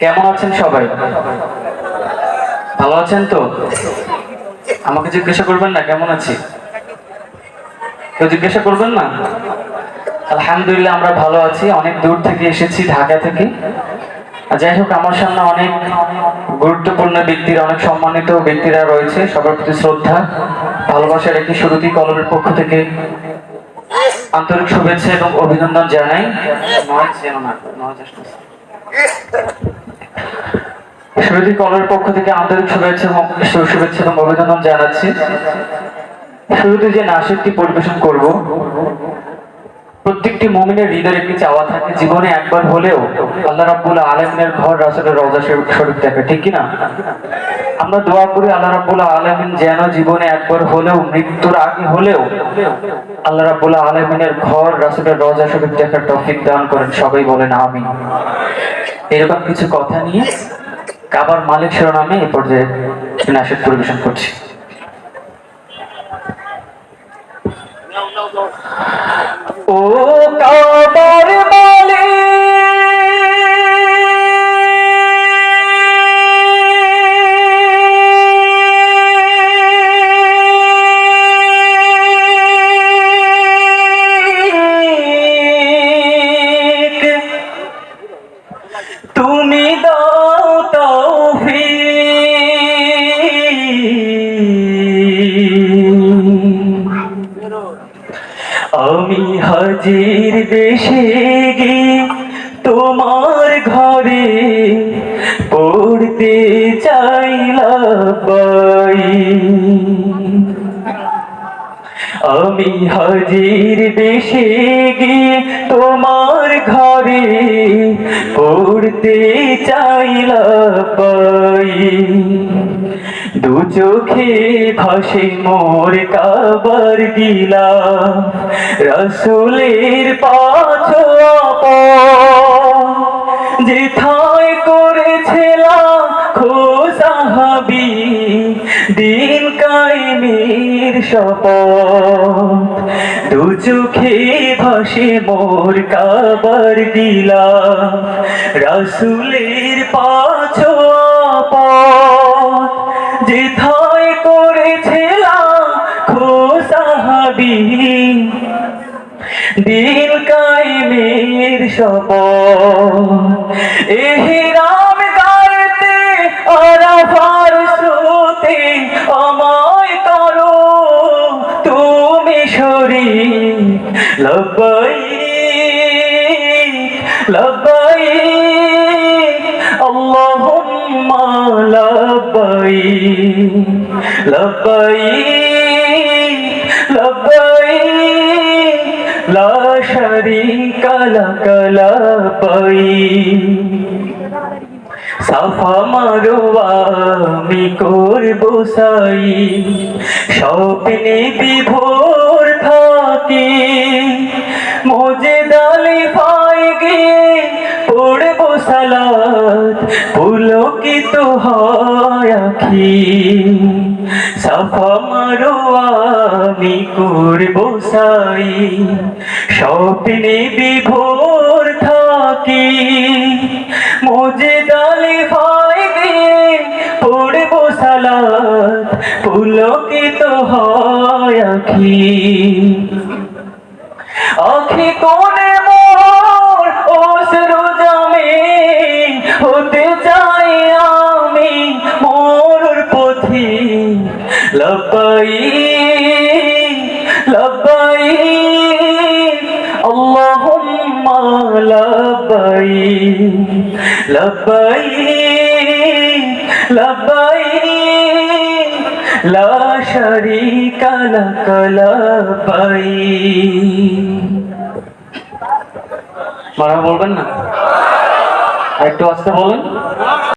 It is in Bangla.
কেমন আছেন সবাই? ভালো আছেন তো? আমাকে জিজ্ঞাসা করবেন না, কেমন আছি? কেউ জিজ্ঞাসা করবেন না? আলহামদুলিল্লাহ, আমরা ভালো আছি। অনেক দূর থেকে এসেছি, ঢাকা থেকে। যাই হোক, আমার সামনে অনেক গুরুত্বপূর্ণ ব্যক্তিরা, অনেক সম্মানিত ব্যক্তিরা রয়েছে। সবার প্রতি শ্রদ্ধা, ভালোবাসার একটি শুরুতেই কলমের পক্ষ থেকে আন্তরিক শুভেচ্ছা এবং অভিনন্দন জানাই। নয় যেন না নয় কলের পক্ষ থেকে আন্তরিক শুভেচ্ছা শুভেচ্ছা এবং অভিনন্দন জানাচ্ছি। শুরুতে যে নাসিকটি পরিবেশন করব, প্রত্যেকটি মুমিনের হৃদয়ের একটি চাওয়া থাকে। জীবনে একবার হলেও আল্লাহ রাব্বুল আলমিনের ঘর রাসুলের শরীফ শরীফ দেখে, ঠিক কিনা? আমরা দোয়া করি আল্লাহ রাব্বুল আলমিন যেন জীবনে একবার হলেও, মৃত্যুর আগে হলেও আল্লাহ রাব্বুল আলমিনের ঘর রাসুলের রওজা শরীফ দেখার তৌফিক দান করেন। সবাই বলেন আমি এরকম কিছু কথা নিয়ে কাবার মালিক শিরোনামে এই পর্যায়ে নাশিদ পরিবেশন করছি। ও কাবার হাজির দেশে গিয়ে তোমার ঘরে পড়তে চাইলাই আমি হাজির দেশে গিয়ে তোমার ঘরে পড়তে চাইলাই দু চোখে ভাসে মোর কাবার গিলা রসুলের পাছ যেথায় করেছিলাম খোসাহাবি, দিন কায়েমের শপথ। দু চোখে ভাসে মোর কাবার গিলা রসুলের পাছ যেথায় করেছিলাম, খোসাহাবি। দিন কায়েমের শপথ। এহিরাম গাড়তে আরাফার স্রোতে আমায় করো, তুমি শরী লব্বাই লব্বাই আল্লাহুম্মা লব্বাই লব্বাই লব্বাই লা শারীকা লাক সাফা মারোয়া আমি করব সাই বিভোর হয় আখি সাফা মারোয়া আমি করব সাই। স্বপ্নে বিভোর থাকি। মোজে দালে ভাই গিয়ে পড়ব সালাত। পুলকিত হয় আখি আখি কোনে আল্লাহুম্মা লব্বাই লব্বাই লব্বাই লা শারীকা লাক লব্বাই মারা বলবেন না? একটু আস্তে বলেন।